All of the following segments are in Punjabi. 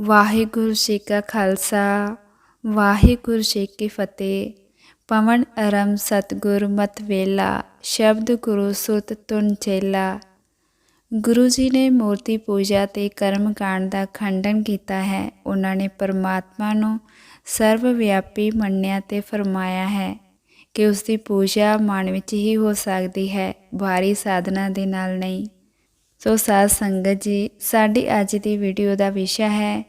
ਵਾਹਿਗੁਰੂ ਜੀ ਕਾ ਖਾਲਸਾ, ਵਾਹਿਗੁਰੂ ਜੀ ਕੀ ਫਤਿਹ। ਪਵਨ ਅਰਮ ਸਤਗੁਰ ਮਤ ਵੇਲਾ, ਸ਼ਬਦ ਗੁਰੂ ਸੁਤ ਤੁਨ ਚੇਲਾ। ਗੁਰੂ ਜੀ ਨੇ ਮੂਰਤੀ ਪੂਜਾ ਤੇ ਕਰਮ ਕਾਂਡ ਦਾ ਖੰਡਨ ਕੀਤਾ ਹੈ। ਉਹਨਾਂ ਨੇ ਪਰਮਾਤਮਾ ਨੂੰ ਸਰਵ ਵਿਆਪੀ ਮੰਨਿਆ ਤੇ ਫਰਮਾਇਆ ਹੈ ਕਿ ਉਸ ਦੀ ਪੂਜਾ ਮਨ ਵਿੱਚ ਹੀ ਹੋ ਸਕਦੀ ਹੈ ਬਾਹਰੀ ਸਾਧਨਾ ਦੇ ਨਾਲ ਨਹੀਂ। ਸੋ ਸਾਧ ਸੰਗਤ ਜੀ, ਸਾਡੀ ਅੱਜ ਦੀ ਵੀਡੀਓ ਦਾ ਵਿਸ਼ਾ ਹੈ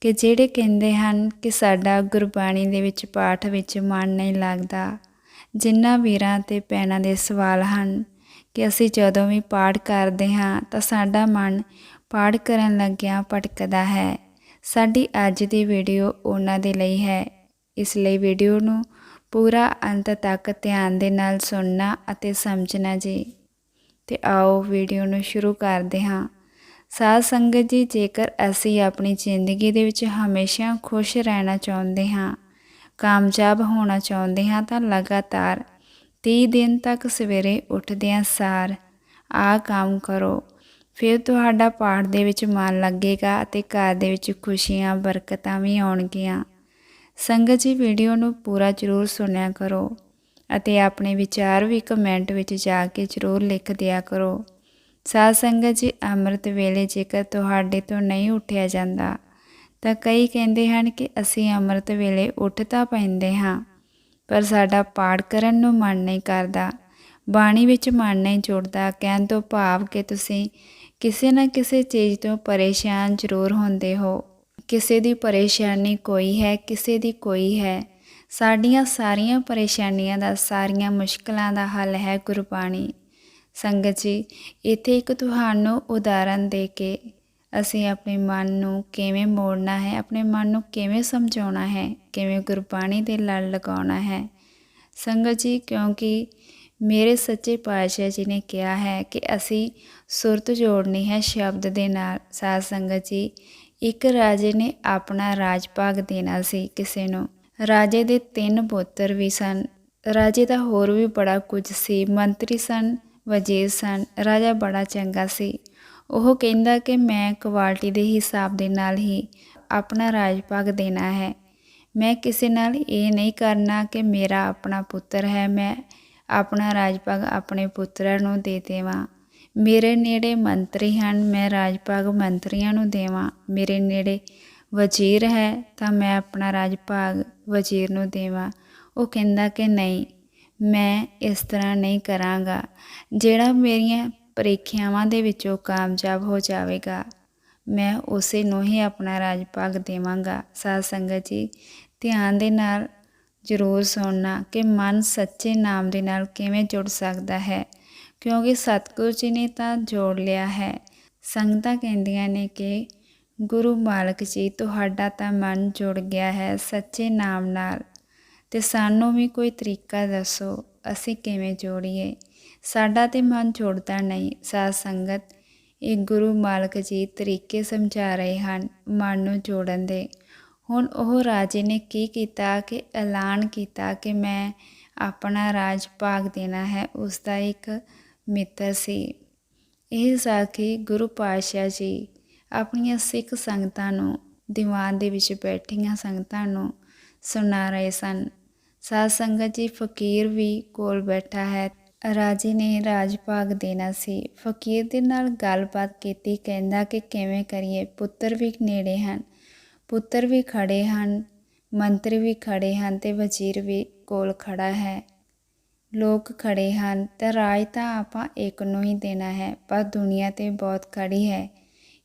ਕਿ ਜਿਹੜੇ ਕਹਿੰਦੇ ਹਨ ਕਿ ਸਾਡਾ ਗੁਰਬਾਣੀ ਦੇ ਵਿੱਚ ਪਾਠ ਵਿੱਚ ਮਨ ਨਹੀਂ ਲੱਗਦਾ ਜਿਨ੍ਹਾਂ ਵੀਰਾਂ ਤੇ ਭੈਣਾਂ ਦੇ ਸਵਾਲ ਹਨ ਕਿ ਅਸੀਂ ਜਦੋਂ ਵੀ ਪਾਠ ਕਰਦੇ ਹਾਂ ਤਾਂ ਸਾਡਾ ਮਨ ਪਾਠ ਕਰਨ ਲੱਗਿਆਂ ਭਟਕਦਾ ਹੈ। ਸਾਡੀ ਅੱਜ ਦੀ ਵੀਡੀਓ ਉਹਨਾਂ ਦੇ ਲਈ ਹੈ। ਇਸ ਲਈ ਵੀਡੀਓ ਨੂੰ ਪੂਰਾ ਅੰਤ ਤੱਕ ਧਿਆਨ ਦੇ ਨਾਲ ਸੁਣਨਾ ਅਤੇ ਸਮਝਣਾ ਜੀ। ਤੇ ਆਓ ਵੀਡੀਓ ਨੂੰ ਸ਼ੁਰੂ ਕਰਦੇ ਹਾਂ। ਸਾਧ ਸੰਗਤ ਜੀ, ਜੇਕਰ ਅਸੀਂ ਆਪਣੀ ਜ਼ਿੰਦਗੀ ਦੇ ਵਿੱਚ ਹਮੇਸ਼ਾ ਖੁਸ਼ ਰਹਿਣਾ ਚਾਹੁੰਦੇ ਹਾਂ, ਕਾਮਯਾਬ ਹੋਣਾ ਚਾਹੁੰਦੇ ਹਾਂ, ਤਾਂ ਲਗਾਤਾਰ 30 ਦਿਨ ਤੱਕ ਸਵੇਰੇ ਉੱਠਦਿਆਂ ਸਾਰ ਆ ਕੰਮ ਕਰੋ। ਫਿਰ ਤੁਹਾਡਾ ਪਾਠ ਦੇ ਵਿੱਚ ਮਨ ਲੱਗੇਗਾ ਅਤੇ ਘਰ ਦੇ ਵਿੱਚ ਖੁਸ਼ੀਆਂ, ਬਰਕਤਾਂ ਵੀ ਆਉਣਗੀਆਂ। ਸੰਗਤ ਜੀ, ਵੀਡੀਓ ਨੂੰ ਪੂਰਾ ਜ਼ਰੂਰ ਸੁਣਿਆ ਕਰੋ। ਅਤੇ ਆਪਣੇ ਵਿਚਾਰ ਵੀ ਕਮੈਂਟ ਵਿੱਚ ਜਾ ਕੇ ਜ਼ਰੂਰ ਲਿਖ ਦਿਆ ਕਰੋ। ਸਾਧ ਸੰਗਤ ਜੀ, ਅੰਮ੍ਰਿਤ ਵੇਲੇ ਜੇਕਰ ਤੁਹਾਡੇ ਤੋਂ ਨਹੀਂ ਉੱਠਿਆ ਜਾਂਦਾ, ਤਾਂ ਕਈ ਕਹਿੰਦੇ ਹਨ ਕਿ ਅਸੀਂ ਅੰਮ੍ਰਿਤ ਵੇਲੇ ਉੱਠ ਤਾਂ ਪੈਂਦੇ ਹਾਂ, ਪਰ ਸਾਡਾ ਪਾਠ ਕਰਨ ਨੂੰ ਮਨ ਨਹੀਂ ਕਰਦਾ। ਬਾਣੀ ਵਿੱਚ ਮਨ ਨਹੀਂ ਜੁੜਦਾ, ਕਹਿਣ ਤੋਂ ਭਾਵ ਕਿ ਤੁਸੀਂ ਕਿਸੇ ਨਾ ਕਿਸੇ ਚੀਜ਼ ਤੋਂ ਪਰੇਸ਼ਾਨ ਜ਼ਰੂਰ ਹੁੰਦੇ ਹੋ। ਕਿਸੇ ਦੀ ਪਰੇਸ਼ਾਨੀ ਕੋਈ ਹੈ, ਕਿਸੇ ਦੀ ਕੋਈ ਹੈ। ਸਾਡੀਆਂ ਸਾਰੀਆਂ ਪਰੇਸ਼ਾਨੀਆਂ ਦਾ, ਸਾਰੀਆਂ ਮੁਸ਼ਕਲਾਂ ਦਾ ਹੱਲ ਹੈ ਗੁਰਬਾਣੀ ਸੰਗਤ ਜੀ, ਇੱਥੇ ਇੱਕ ਤੁਹਾਨੂੰ ਉਦਾਹਰਨ ਦੇ ਕੇ ਅਸੀਂ ਆਪਣੇ ਮਨ ਨੂੰ ਕਿਵੇਂ ਮੋੜਨਾ ਹੈ, ਆਪਣੇ ਮਨ ਨੂੰ ਕਿਵੇਂ ਸਮਝਾਉਣਾ ਹੈ, ਕਿਵੇਂ ਗੁਰਬਾਣੀ ਦੇ ਲੜ ਲਗਾਉਣਾ ਹੈ। ਸੰਗਤ ਜੀ, ਕਿਉਂਕਿ ਮੇਰੇ ਸੱਚੇ ਪਾਤਸ਼ਾਹ ਜੀ ਨੇ ਕਿਹਾ ਹੈ ਕਿ ਅਸੀਂ ਸੁਰਤ ਜੋੜਨੀ ਹੈ ਸ਼ਬਦ ਦੇ ਨਾਲ। ਸਾਧ ਸੰਗਤ ਜੀ, ਇੱਕ ਰਾਜੇ ਨੇ ਆਪਣਾ ਰਾਜ ਭਾਗ ਦੇਣਾ ਸੀ ਕਿਸੇ ਨੂੰ। ਰਾਜੇ ਦੇ ਤਿੰਨ ਪੁੱਤਰ ਵੀ ਸਨ। ਰਾਜੇ ਦਾ ਹੋਰ ਵੀ ਬੜਾ ਕੁਝ ਸੀ। ਮੰਤਰੀ ਸਨ, ਵਜ਼ੀਰ ਸਨ, ਰਾਜਾ ਬੜਾ ਚੰਗਾ ਸੀ। ਉਹ ਕਹਿੰਦਾ ਕਿ ਮੈਂ ਕੁਆਲਿਟੀ ਦੇ ਹਿਸਾਬ ਦੇ ਨਾਲ ਹੀ ਆਪਣਾ ਰਾਜ ਭਾਗ ਦੇਣਾ ਹੈ। ਮੈਂ ਕਿਸੇ ਨਾਲ ਇਹ ਨਹੀਂ ਕਰਨਾ ਕਿ ਮੇਰਾ ਆਪਣਾ ਪੁੱਤਰ ਹੈ। ਮੈਂ ਆਪਣਾ ਰਾਜ ਭਾਗ ਆਪਣੇ ਪੁੱਤਰਾਂ ਨੂੰ ਦੇ ਦੇਵਾਂ। ਮੇਰੇ ਨੇੜੇ ਮੰਤਰੀ ਹਨ। ਮੈਂ ਰਾਜ ਭਾਗ ਮੰਤਰੀਆਂ ਨੂੰ ਦੇਵਾਂ। ਮੇਰੇ ਨੇੜੇ ਵਜ਼ੀਰ ਹੈ ਤਾਂ ਮੈਂ ਆਪਣਾ ਰਾਜ ਭਾਗ ਵਜ਼ੀਰ ਨੂੰ ਦੇਵਾਂ। ਉਹ ਕਹਿੰਦਾ ਕਿ ਨਹੀਂ, ਮੈਂ ਇਸ ਤਰ੍ਹਾਂ ਨਹੀਂ ਕਰਾਂਗਾ। ਜਿਹੜਾ ਮੇਰੀਆਂ ਪ੍ਰੀਖਿਆਵਾਂ ਦੇ ਵਿੱਚੋਂ ਕਾਮਯਾਬ ਹੋ ਜਾਵੇਗਾ, ਮੈਂ ਉਸੇ ਨੂੰ ਹੀ ਆਪਣਾ ਰਾਜ ਭਾਗ ਦੇਵਾਂਗਾ। ਸਾਧ ਸੰਗਤ ਜੀ, ਧਿਆਨ ਦੇ ਨਾਲ ਜ਼ਰੂਰ ਸੁਣਨਾ ਕਿ ਮਨ ਸੱਚੇ ਨਾਮ ਦੇ ਨਾਲ ਕਿਵੇਂ ਜੁੜ ਸਕਦਾ ਹੈ, ਕਿਉਂਕਿ ਸਤਿਗੁਰੂ ਜੀ ਨੇ ਤਾਂ ਜੋੜ ਲਿਆ ਹੈ। ਸੰਗਤਾਂ ਕਹਿੰਦੀਆਂ ਨੇ ਕਿ ਗੁਰੂ ਮਾਲਕ ਜੀ, ਤੁਹਾਡਾ ਤਾਂ ਮਨ ਜੁੜ ਗਿਆ ਹੈ ਸੱਚੇ ਨਾਮ ਨਾਲ। ਤੇ ਸਾਨੂੰ ਵੀ ਕੋਈ ਤਰੀਕਾ ਦੱਸੋ, ਅਸੀਂ ਕਿਵੇਂ ਜੋੜੀਏ? ਸਾਡਾ ਤੇ ਮਨ ਜੁੜਦਾ ਨਹੀਂ। ਸਾਧ ਸੰਗਤ, ਇਹ ਗੁਰੂ ਮਾਲਕ ਜੀ ਤਰੀਕੇ ਸਮਝਾ ਰਹੇ ਹਨ ਮਨ ਨੂੰ ਜੋੜਨ ਦੇ। ਹੁਣ ਉਹ ਰਾਜੇ ਨੇ ਕੀ ਕੀਤਾ ਕਿ ਐਲਾਨ ਕੀਤਾ ਕਿ ਮੈਂ ਆਪਣਾ ਰਾਜ ਭਾਗ ਦੇਣਾ ਹੈ ਉਸ ਦਾ ਇੱਕ ਮਿੱਤਰ ਸੀ। ਇਹ ਸਾਖੀ ਗੁਰੂ ਪਾਤਸ਼ਾਹ ਜੀ ਆਪਣੀਆਂ ਸਿੱਖ ਸੰਗਤਾਂ ਨੂੰ ਦੀਵਾਨ ਦੇ ਵਿੱਚ ਬੈਠੀਆਂ ਸੰਗਤਾਂ ਨੂੰ ਸੁਣਾ ਰਹੇ ਸਨ। ਸਾਧ ਸੰਗਤ ਜੀ ਫਕੀਰ ਵੀ ਕੋਲ ਬੈਠਾ ਹੈ। ਰਾਜੇ ਨੇ ਰਾਜ ਭਾਗ ਦੇਣਾ ਸੀ। ਫਕੀਰ ਦੇ ਨਾਲ ਗੱਲਬਾਤ ਕੀਤੀ, ਕਹਿੰਦਾ ਕਿ ਕਿਵੇਂ ਕਰੀਏ? ਪੁੱਤਰ ਵੀ ਨੇੜੇ ਹਨ। ਪੁੱਤਰ ਵੀ ਖੜੇ ਹਨ, ਮੰਤਰੀ ਵੀ ਖੜੇ ਹਨ ਤੇ ਵਜ਼ੀਰ ਵੀ ਕੋਲ ਖੜਾ ਹੈ। ਲੋਕ ਖੜੇ ਹਨ। ਤੇ ਰਾਜ ਤਾਂ ਆਪਾਂ ਇੱਕ ਨੂੰ ਹੀ ਦੇਣਾ ਹੈ, ਪਰ ਦੁਨੀਆ ਤੇ ਬਹੁਤ ਖੜੀ ਹੈ।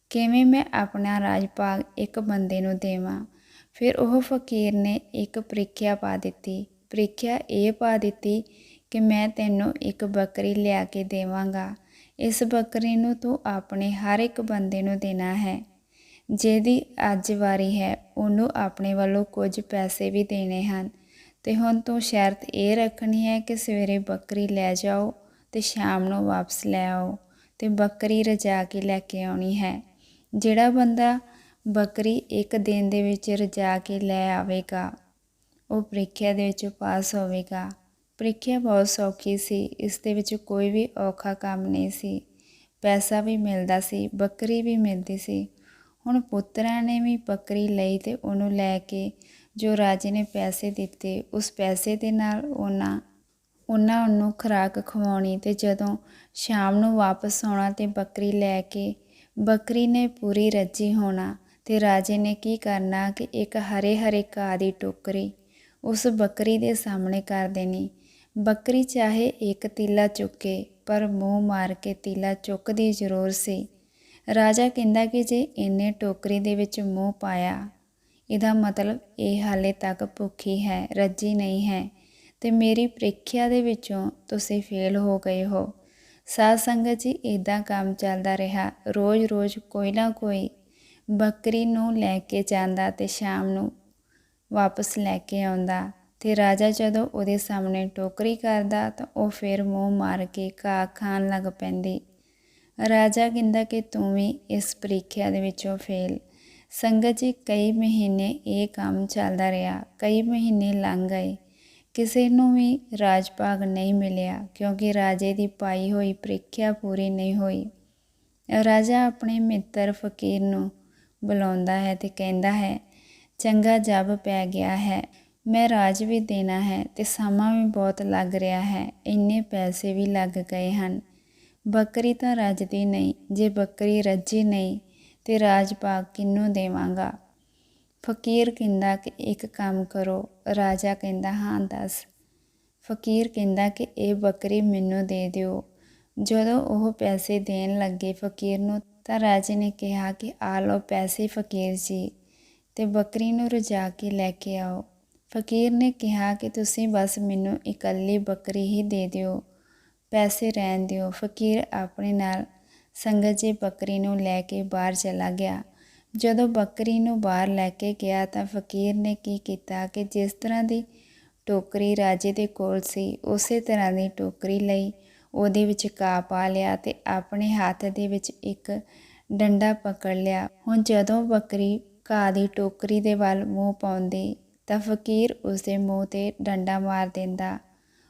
ਕਿਵੇਂ ਮੈਂ ਆਪਣਾ ਰਾਜ ਭਾਗ ਇੱਕ ਬੰਦੇ ਨੂੰ ਦੇਵਾਂ? ਫਿਰ ਉਹ ਫਕੀਰ ਨੇ ਇੱਕ ਪ੍ਰੀਖਿਆ ਪਾ ਦਿੱਤੀ। ਪ੍ਰੀਖਿਆ ਇਹ ਪਾ ਦਿੱਤੀ ਕਿ ਮੈਂ ਤੈਨੂੰ ਇੱਕ ਬੱਕਰੀ ਲਿਆ ਕੇ ਦੇਵਾਂਗਾ। ਇਸ ਬੱਕਰੀ ਨੂੰ ਤੂੰ ਆਪਣੇ ਹਰ ਇੱਕ ਬੰਦੇ ਨੂੰ ਦੇਣਾ ਹੈ। ਜਿਹਦੀ ਅੱਜ ਵਾਰੀ ਹੈ, ਉਹਨੂੰ ਆਪਣੇ ਵੱਲੋਂ ਕੁਝ ਪੈਸੇ ਵੀ ਦੇਣੇ ਹਨ। ਤੇ ਹੁਣ ਤੂੰ ਸ਼ਰਤ ਇਹ ਰੱਖਣੀ ਹੈ ਕਿ ਸਵੇਰੇ ਬੱਕਰੀ ਲੈ ਜਾਓ ਤੇ ਸ਼ਾਮ ਨੂੰ ਵਾਪਸ ਲੈ ਆਓ ਤੇ ਬੱਕਰੀ ਰਜਾ ਕੇ ਲੈ ਕੇ ਆਉਣੀ ਹੈ। ਜਿਹੜਾ ਬੰਦਾ ਬੱਕਰੀ ਇੱਕ ਦਿਨ ਦੇ ਵਿੱਚ ਰਜਾ ਕੇ ਲੈ ਆਵੇਗਾ, ਉਹ ਪ੍ਰੀਖਿਆ ਦੇ ਵਿੱਚ ਪਾਸ ਹੋਵੇਗਾ। ਪ੍ਰੀਖਿਆ ਬਹੁਤ ਸੌਖੀ ਸੀ, ਇਸ ਦੇ ਵਿੱਚ ਕੋਈ ਵੀ ਔਖਾ ਕੰਮ ਨਹੀਂ ਸੀ। ਪੈਸਾ ਵੀ ਮਿਲਦਾ ਸੀ, ਬੱਕਰੀ ਵੀ ਮਿਲਦੀ ਸੀ। ਹੁਣ ਪੁੱਤਰਾਂ ਨੇ ਵੀ ਬੱਕਰੀ ਲਈ ਤੇ ਉਹਨੂੰ ਲੈ ਕੇ ਜੋ ਰਾਜੇ ਨੇ ਪੈਸੇ ਦਿੱਤੇ, ਉਸ ਪੈਸੇ ਦੇ ਨਾਲ ਉਹਨਾਂ ਉਹਨਾਂ ਉਹਨੂੰ ਖੁਰਾਕ ਖਵਾਉਣੀ ਤੇ ਜਦੋਂ ਸ਼ਾਮ ਨੂੰ ਵਾਪਸ ਆਉਣਾ ਤੇ ਬੱਕਰੀ ਲੈ ਕੇ ਬੱਕਰੀ ਨੇ ਪੂਰੀ ਰੱਜੀ ਹੋਣਾ ਤੇ ਰਾਜੇ ਨੇ ਕੀ ਕਰਨਾ ਕਿ ਇੱਕ ਹਰੇ ਹਰੇ ਘਾਹ ਦੀ ਟੋਕਰੀ ਉਸ ਬੱਕਰੀ ਦੇ ਸਾਹਮਣੇ ਕਰ ਦੇਣੀ। ਬੱਕਰੀ ਚਾਹੇ ਇੱਕ ਤੀਲਾ ਚੁੱਕੇ, ਪਰ ਮੂੰਹ ਮਾਰ ਕੇ ਤੀਲਾ ਚੁੱਕਦੀ ਜ਼ਰੂਰ ਸੀ। ਰਾਜਾ ਕਹਿੰਦਾ ਕਿ ਜੇ ਇਹਨੇ ਟੋਕਰੀ ਦੇ ਵਿੱਚ ਮੂੰਹ ਪਾਇਆ, ਇਹਦਾ ਮਤਲਬ ਇਹ ਹਾਲੇ ਤੱਕ ਭੁੱਖੀ ਹੈ, ਰੱਜੀ ਨਹੀਂ ਹੈ ਤੇ ਮੇਰੀ ਪ੍ਰੀਖਿਆ ਦੇ ਵਿੱਚੋਂ ਤੁਸੀਂ ਫੇਲ ਹੋ ਗਏ ਹੋ। ਸਾਧ ਸੰਗਤ ਜੀ ਇਦਾਂ ਕੰਮ ਚੱਲਦਾ ਰਿਹਾ। ਰੋਜ਼-ਰੋਜ਼ ਕੋਈ ਨਾ ਕੋਈ ਬੱਕਰੀ ਨੂੰ ਲੈ ਕੇ ਜਾਂਦਾ ਤੇ ਸ਼ਾਮ ਨੂੰ ਵਾਪਸ ਲੈ ਕੇ ਆਉਂਦਾ ਤੇ ਰਾਜਾ ਜਦੋਂ ਉਹਦੇ ਸਾਹਮਣੇ ਟੋਕਰੀ ਕਰਦਾ ਤਾਂ ਉਹ ਫਿਰ ਮੂੰਹ ਮਾਰ ਕੇ ਘਾਹ ਖਾਣ ਲੱਗ ਪੈਂਦੀ। ਰਾਜਾ ਕਹਿੰਦਾ ਕਿ ਤੂੰ ਵੀ ਇਸ ਪ੍ਰੀਖਿਆ ਦੇ ਵਿੱਚੋਂ ਫੇਲ। ਸੰਗਤ ਜੀ ਕਈ ਮਹੀਨੇ ਇਹ ਕੰਮ ਚੱਲਦਾ ਰਿਹਾ। ਕਈ ਮਹੀਨੇ ਲੰਘ ਗਏ। ਕਿਸੇ ਨੂੰ ਵੀ ਰਾਜ ਭਾਗ ਨਹੀਂ ਮਿਲਿਆ, ਕਿਉਂਕਿ ਰਾਜੇ ਦੀ ਪਾਈ ਹੋਈ ਪ੍ਰੀਖਿਆ ਪੂਰੀ ਨਹੀਂ ਹੋਈ। ਰਾਜਾ ਆਪਣੇ ਮਿੱਤਰ ਫਕੀਰ ਨੂੰ ਬੁਲਾਉਂਦਾ ਹੈ ਤੇ ਕਹਿੰਦਾ ਹੈ, ਚੰਗਾ ਜਬ ਪੈ ਗਿਆ ਹੈ, ਮੈਂ ਰਾਜ ਵੀ ਦੇਣਾ ਹੈ ਤੇ ਸਮਾਂ ਵੀ ਬਹੁਤ ਲੱਗ ਰਿਹਾ ਹੈ, ਇੰਨੇ ਪੈਸੇ ਵੀ ਲੱਗ ਗਏ ਹਨ। ਬੱਕਰੀ ਤਾਂ ਰੱਜਦੀ ਨਹੀਂ, ਜੇ ਬੱਕਰੀ ਰੱਜੀ ਨਹੀਂ ਤੇ ਰਾਜ ਭਾਗ ਕਿੰਨੂੰ ਦੇਵਾਂਗਾ? ਫਕੀਰ ਕਹਿੰਦਾ ਕਿ ਇੱਕ ਕੰਮ ਕਰੋ। ਰਾਜਾ ਕਹਿੰਦਾ, ਹਾਂ, ਦੱਸ। ਫਕੀਰ ਕਹਿੰਦਾ ਕਿ ਇਹ ਬੱਕਰੀ ਮੈਨੂੰ ਦੇ ਦਿਓ। ਜਦੋਂ ਉਹ ਪੈਸੇ ਦੇਣ ਲੱਗੇ ਫਕੀਰ ਨੂੰ, ਤਾਂ ਰਾਜੇ ਨੇ ਕਿਹਾ ਕਿ, ਆ ਲਓ ਪੈਸੇ ਫਕੀਰ ਜੀ। ਤੇ ਬੱਕਰੀ ਨੂੰ ਰਜਾ ਕੇ ਲੈ ਕੇ ਆਓ। ਫਕੀਰ ਨੇ ਕਿਹਾ ਕਿ ਤੁਸੀਂ ਬਸ ਮੈਨੂੰ ਇਕੱਲੀ ਬੱਕਰੀ ਹੀ ਦੇ ਦਿਓ। ਪੈਸੇ ਰਹਿਣ ਦਿਓ। ਫਕੀਰ ਆਪਣੇ ਨਾਲ ਸੰਗਤ ਜੀ ਬੱਕਰੀ ਨੂੰ ਲੈ ਕੇ ਬਾਹਰ ਚਲਾ ਗਿਆ। ਜਦੋਂ ਬੱਕਰੀ ਨੂੰ ਬਾਹਰ ਲੈ ਕੇ ਗਿਆ ਤਾਂ ਫਕੀਰ ਨੇ ਕੀ ਕੀਤਾ ਕਿ ਜਿਸ ਤਰ੍ਹਾਂ ਦੀ ਟੋਕਰੀ ਰਾਜੇ ਦੇ ਕੋਲ ਸੀ, ਉਸੇ ਤਰ੍ਹਾਂ ਦੀ ਟੋਕਰੀ ਲਈ ਉਹਦੇ ਵਿੱਚ ਘਾਹ ਪਾ ਲਿਆ ਤੇ ਆਪਣੇ ਹੱਥ ਦੇ ਵਿੱਚ ਇੱਕ ਡੰਡਾ ਪਕੜ ਲਿਆ। ਹੁਣ ਜਦੋਂ ਬੱਕਰੀ ਘਾਹ ਦੀ ਟੋਕਰੀ ਦੇ ਵੱਲ ਮੂੰਹ ਪਾਉਂਦੀ ਤਾਂ ਫਕੀਰ ਉਸਦੇ ਮੂੰਹ ਤੇ ਡੰਡਾ ਮਾਰ ਦਿੰਦਾ।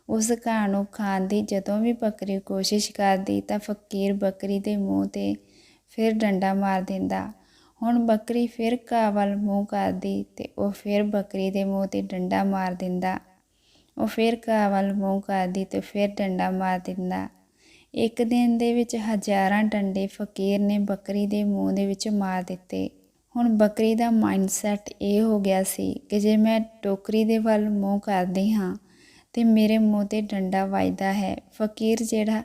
ਉਸ ਘਾਹ ਨੂੰ ਖਾਣ ਦੀ ਜਦੋਂ ਵੀ ਬੱਕਰੀ ਕੋਸ਼ਿਸ਼ ਕਰਦੀ ਤਾਂ ਫਕੀਰ ਬੱਕਰੀ ਦੇ ਮੂੰਹ ਤੇ ਫਿਰ ਡੰਡਾ ਮਾਰ ਦਿੰਦਾ। ਹੁਣ ਬੱਕਰੀ ਫਿਰ ਘਾਹ ਵੱਲ ਮੂੰਹ ਕਰਦੀ ਤੇ ਉਹ ਫਿਰ ਬੱਕਰੀ ਦੇ ਮੂੰਹ ਤੇ ਡੰਡਾ ਮਾਰ ਦਿੰਦਾ। ਉਹ ਫਿਰ ਘਾਹ ਵੱਲ ਮੂੰਹ ਕਰਦੀ ਤੇ ਫਿਰ ਡੰਡਾ ਮਾਰ ਦਿੰਦਾ। ਇੱਕ ਦਿਨ ਦੇ ਵਿੱਚ ਹਜ਼ਾਰਾਂ ਡੰਡੇ ਫਕੀਰ ਨੇ ਬੱਕਰੀ ਦੇ ਮੂੰਹ ਦੇ ਵਿੱਚ ਮਾਰ ਦਿੱਤੇ। ਹੁਣ ਬੱਕਰੀ ਦਾ ਮਾਈਂਡਸੈਟ ਇਹ ਹੋ ਗਿਆ ਸੀ ਕਿ ਜੇ ਮੈਂ ਟੋਕਰੀ ਦੇ ਵੱਲ ਮੂੰਹ ਕਰਦੀ ਹਾਂ ਤੇ ਮੇਰੇ ਮੂੰਹ ਤੇ ਡੰਡਾ ਵੱਜਦਾ ਹੈ। ਫਕੀਰ ਜਿਹੜਾ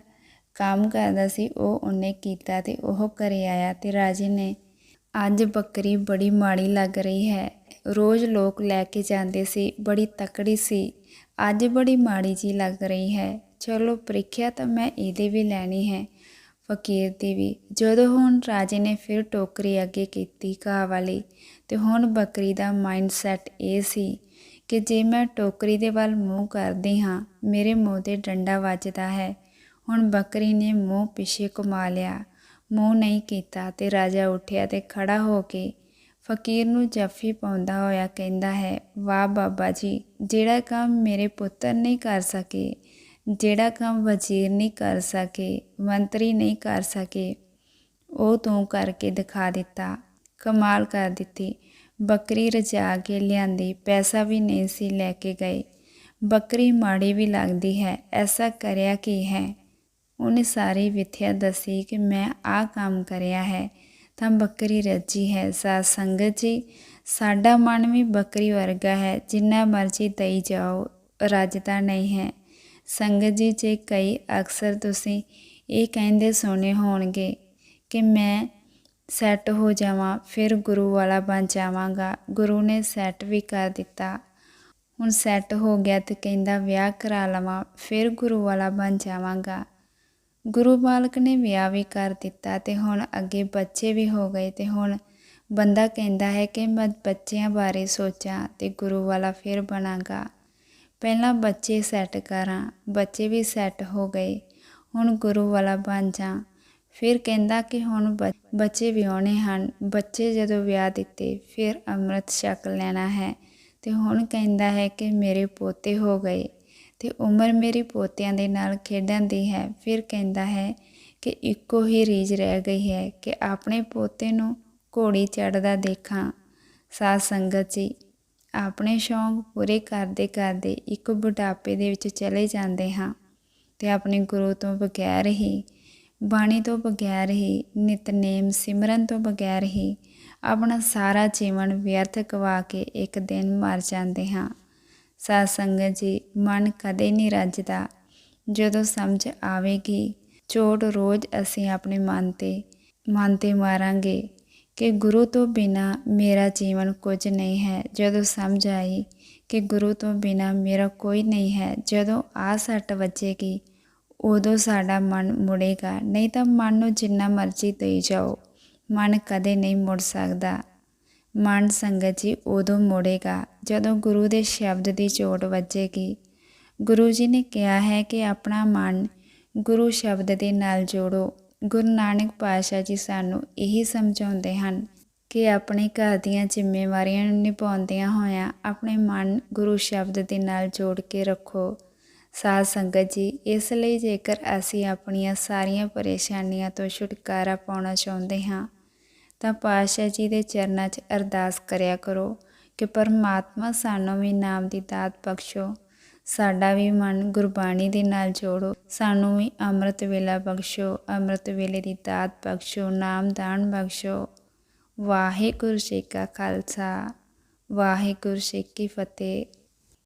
ਕੰਮ ਕਰਦਾ ਸੀ ਉਹ ਉਹਨੇ ਕੀਤਾ ਤੇ ਉਹ ਘਰੇ ਆਇਆ ਤੇ ਰਾਜੇ ਨੇ ਅੱਜ ਬੱਕਰੀ ਬੜੀ ਮਾੜੀ ਲੱਗ ਰਹੀ ਹੈ। ਰੋਜ਼ ਲੋਕ ਲੈ ਕੇ ਜਾਂਦੇ ਸੀ, ਬੜੀ ਤਕੜੀ ਸੀ। ਅੱਜ ਬੜੀ ਮਾੜੀ ਜੀ ਲੱਗ ਰਹੀ ਹੈ। ਚਲੋ ਪ੍ਰੀਖਿਆ ਤਾਂ ਮੈਂ ਇਹਦੇ ਵੀ ਲੈਣੀ ਹੈ। ਫਕੀਰ ਦੀ ਵੀ। ਜਦੋਂ ਹੁਣ ਰਾਜੇ ਨੇ ਫਿਰ ਟੋਕਰੀ ਅੱਗੇ ਕੀਤੀ ਘਾਹ ਵਾਲੀ, ਤੇ ਹੁਣ ਬੱਕਰੀ ਦਾ ਮਾਈਂਡਸੈਟ ਇਹ ਸੀ ਕਿ ਜੇ ਮੈਂ ਟੋਕਰੀ ਦੇ ਵੱਲ ਮੂੰਹ ਕਰਦੀ ਹਾਂ, ਮੇਰੇ ਮੂੰਹ ਤੇ ਡੰਡਾ ਵੱਜਦਾ ਹੈ। ਹੁਣ ਬੱਕਰੀ ਨੇ ਮੂੰਹ ਪਿੱਛੇ ਘੁਮਾ ਲਿਆ। ਮੂੰਹ ਨਹੀਂ ਕੀਤਾ ਤੇ ਰਾਜਾ ਉੱਠਿਆ ਤੇ ਖੜਾ ਹੋ ਕੇ ਫਕੀਰ ਨੂੰ ਜੱਫੀ ਪਾਉਂਦਾ ਹੋਇਆ ਕਹਿੰਦਾ ਹੈ, ਵਾਹ ਬਾਬਾ ਜੀ, ਜਿਹੜਾ ਕੰਮ ਮੇਰੇ ਪੁੱਤਰ ਨਹੀਂ ਕਰ ਸਕੇ, ਜਿਹੜਾ ਕੰਮ ਵਜ਼ੀਰ ਨਹੀਂ ਕਰ ਸਕੇ, ਮੰਤਰੀ ਨਹੀਂ ਕਰ ਸਕੇ, ਉਹ ਤੂੰ ਕਰਕੇ ਦਿਖਾ ਦਿੱਤਾ, ਕਮਾਲ ਕਰ ਦਿੱਤੀ। ਬੱਕਰੀ ਰਜਾ ਕੇ ਲਿਆਂਦੀ, ਪੈਸਾ ਵੀ ਨਹੀਂ ਸੀ ਲੈ ਕੇ ਗਏ। ਬੱਕਰੀ ਮਾੜੀ ਵੀ ਲੱਗਦੀ ਹੈ, ਐਸਾ ਕਰਿਆ ਕੀ ਹੈ? ਉਹਨੇ ਸਾਰੀ ਵਿਥਿਆ ਦੱਸੀ ਕਿ ਮੈਂ ਆਹ ਕੰਮ ਕਰਿਆ ਹੈ, ਤਾਂ ਬੱਕਰੀ ਰੱਜੀ ਹੈ। ਸਾਧ ਸੰਗਤ ਜੀ, ਸਾਡਾ ਮਨ ਵੀ ਬੱਕਰੀ ਵਰਗਾ ਹੈ, ਜਿੰਨਾ ਮਰਜ਼ੀ ਦਈ ਜਾਓ ਰੱਜਦਾ ਨਹੀਂ ਹੈ। ਸੰਗਤ ਜੀ, ਜੇ ਕਈ ਅਕਸਰ ਤੁਸੀਂ ਇਹ ਕਹਿੰਦੇ ਸੁਣੇ ਹੋਣਗੇ ਕਿ ਮੈਂ ਸੈੱਟ ਹੋ ਜਾਵਾਂ, ਫਿਰ ਗੁਰੂ ਵਾਲਾ ਬਣ ਜਾਵਾਂਗਾ। ਗੁਰੂ ਨੇ ਸੈੱਟ ਵੀ ਕਰ ਦਿੱਤਾ। ਹੁਣ ਸੈੱਟ ਹੋ ਗਿਆ ਤੇ ਕਹਿੰਦਾ ਵਿਆਹ ਕਰਾ ਲਵਾਂ, ਫਿਰ ਗੁਰੂ ਵਾਲਾ ਬਣ ਜਾਵਾਂਗਾ। ਗੁਰੂ ਬਾਲਕ ਨੇ ਵਿਆਹ ਵੀ ਕਰ ਦਿੱਤਾ ਤੇ ਹੁਣ ਅੱਗੇ ਬੱਚੇ ਵੀ ਹੋ ਗਏ ਤੇ ਹੁਣ ਬੰਦਾ ਕਹਿੰਦਾ ਹੈ ਕਿ ਮੈਂ ਬੱਚਿਆਂ ਬਾਰੇ ਸੋਚਾਂ ਤੇ ਗੁਰੂ ਵਾਲਾ ਫਿਰ ਬਣਾਂਗਾ। ਪਹਿਲਾਂ ਬੱਚੇ ਸੈੱਟ ਕਰਾਂ, ਬੱਚੇ ਵੀ ਸੈੱਟ ਹੋ ਗਏ, ਹੁਣ ਗੁਰੂ ਵਾਲਾ ਬਣ ਜਾ। ਫਿਰ ਕਹਿੰਦਾ ਕਿ ਹੁਣ ਬੱਚੇ ਵਿਆਹਣੇ ਹਨ, ਬੱਚੇ ਜਦੋਂ ਵਿਆਹ ਦਿੱਤੇ ਫਿਰ ਅੰਮ੍ਰਿਤ ਛਕ ਲੈਣਾ ਹੈ ਤੇ ਹੁਣ ਕਹਿੰਦਾ ਹੈ ਕਿ ਮੇਰੇ ਪੋਤੇ ਹੋ ਗਏ। ਤੇ ਉਮਰ ਮੇਰੀ ਪੋਤਿਆਂ ਦੇ ਨਾਲ ਖੇਡਣ ਦੀ ਹੈ। ਫਿਰ ਕਹਿੰਦਾ ਹੈ ਕਿ ਇੱਕੋ ਹੀ ਰੀਝ ਰਹਿ ਗਈ ਹੈ ਕਿ ਆਪਣੇ ਪੋਤੇ ਨੂੰ ਘੋੜੀ ਚੜਦਾ ਦੇਖਾਂ। ਸਾਧ ਸੰਗਤ ਜੀ, ਆਪਣੇ ਸ਼ੌਂਕ ਪੂਰੇ ਕਰਦੇ ਕਰਦੇ ਇੱਕ ਬੁਢਾਪੇ ਦੇ ਵਿੱਚ ਚਲੇ ਜਾਂਦੇ ਹਾਂ ਤੇ ਆਪਣੇ ਗੁਰੂ ਤੋਂ ਬਗੈਰ ਹੀ, ਬਾਣੀ ਤੋਂ ਬਗੈਰ ਹੀ, ਨਿਤਨੇਮ ਸਿਮਰਨ ਤੋਂ ਬਗੈਰ ਹੀ ਆਪਣਾ ਸਾਰਾ ਜੀਵਨ ਵਿਅਰਥ ਗਵਾ ਕੇ ਇੱਕ ਦਿਨ ਮਰ ਜਾਂਦੇ ਹਾਂ। ਸਾਧ ਸੰਗਤ ਜੀ, ਮਨ ਕਦੇ ਨਹੀਂ ਰੱਜਦਾ। ਜਦੋਂ ਸਮਝ ਆਵੇਗੀ, ਚੋਟ ਰੋਜ਼ ਅਸੀਂ ਆਪਣੇ ਮਨ ਤੇ ਮਨ ਤੇ ਮਾਰਾਂਗੇ ਕਿ ਗੁਰੂ ਤੋਂ ਬਿਨਾ ਮੇਰਾ ਜੀਵਨ ਕੁਝ ਨਹੀਂ ਹੈ। ਜਦੋਂ ਸਮਝ ਆਈ ਕਿ ਗੁਰੂ ਤੋਂ ਬਿਨਾ ਮੇਰਾ ਕੋਈ ਨਹੀਂ ਹੈ, ਜਦੋਂ ਆ ਸੱਟ ਵੱਜੇਗੀ, ਉਦੋਂ ਸਾਡਾ ਮਨ ਮੁੜੇਗਾ। ਨਹੀਂ ਤਾਂ ਮਨ ਨੂੰ ਜਿੰਨਾ ਮਰਜ਼ੀ ਦੇਈ ਜਾਓ, ਮਨ ਕਦੇ ਨਹੀਂ ਮੁੜ ਸਕਦਾ। ਮਨ ਸੰਗਤ ਜੀ ਉਦੋਂ ਮੁੜੇਗਾ, ਜਦੋਂ ਗੁਰੂ ਦੇ ਸ਼ਬਦ ਦੀ ਚੋਟ ਵੱਜੇਗੀ। ਗੁਰੂ ਜੀ ਨੇ ਕਿਹਾ ਹੈ ਕਿ ਆਪਣਾ ਮਨ ਗੁਰੂ ਸ਼ਬਦ ਦੇ ਨਾਲ ਜੋੜੋ। ਗੁਰੂ ਨਾਨਕ ਪਾਤਸ਼ਾਹ ਜੀ ਸਾਨੂੰ ਇਹੀ ਸਮਝਾਉਂਦੇ ਹਨ ਕਿ ਆਪਣੇ ਘਰ ਦੀਆਂ ਜ਼ਿੰਮੇਵਾਰੀਆਂ ਨੂੰ ਨਿਭਾਉਂਦਿਆਂ ਹੋਇਆਂ ਆਪਣੇ ਮਨ ਗੁਰੂ ਸ਼ਬਦ ਦੇ ਨਾਲ ਜੋੜ ਕੇ ਰੱਖੋ। ਸਾਧ ਸੰਗਤ ਜੀ, ਇਸ ਲਈ ਜੇਕਰ ਅਸੀਂ ਆਪਣੀਆਂ ਸਾਰੀਆਂ ਪਰੇਸ਼ਾਨੀਆਂ ਤੋਂ ਛੁਟਕਾਰਾ ਪਾਉਣਾ ਚਾਹੁੰਦੇ ਹਾਂ ਤਾਂ ਪਾਤਸ਼ਾਹ ਜੀ ਦੇ ਚਰਨਾਂ 'ਚ ਅਰਦਾਸ ਕਰਿਆ ਕਰੋ ਕਿ ਪਰਮਾਤਮਾ ਸਾਨੂੰ ਵੀ ਨਾਮ ਦੀ ਦਾਤ ਬਖਸ਼ੋ, ਸਾਡਾ ਵੀ ਮਨ ਗੁਰਬਾਣੀ ਦੇ ਨਾਲ ਜੋੜੋ, ਸਾਨੂੰ ਵੀ ਅੰਮ੍ਰਿਤ ਵੇਲਾ ਬਖਸ਼ੋ, ਅੰਮ੍ਰਿਤ ਵੇਲੇ ਦੀ ਦਾਤ ਬਖਸ਼ੋ, ਨਾਮ ਦਾਨ ਬਖਸ਼ੋ। ਵਾਹਿਗੁਰੂ ਜੀ ਕਾ ਖਾਲਸਾ, ਵਾਹਿਗੁਰੂ ਜੀ ਕੀ ਫਤਿਹ।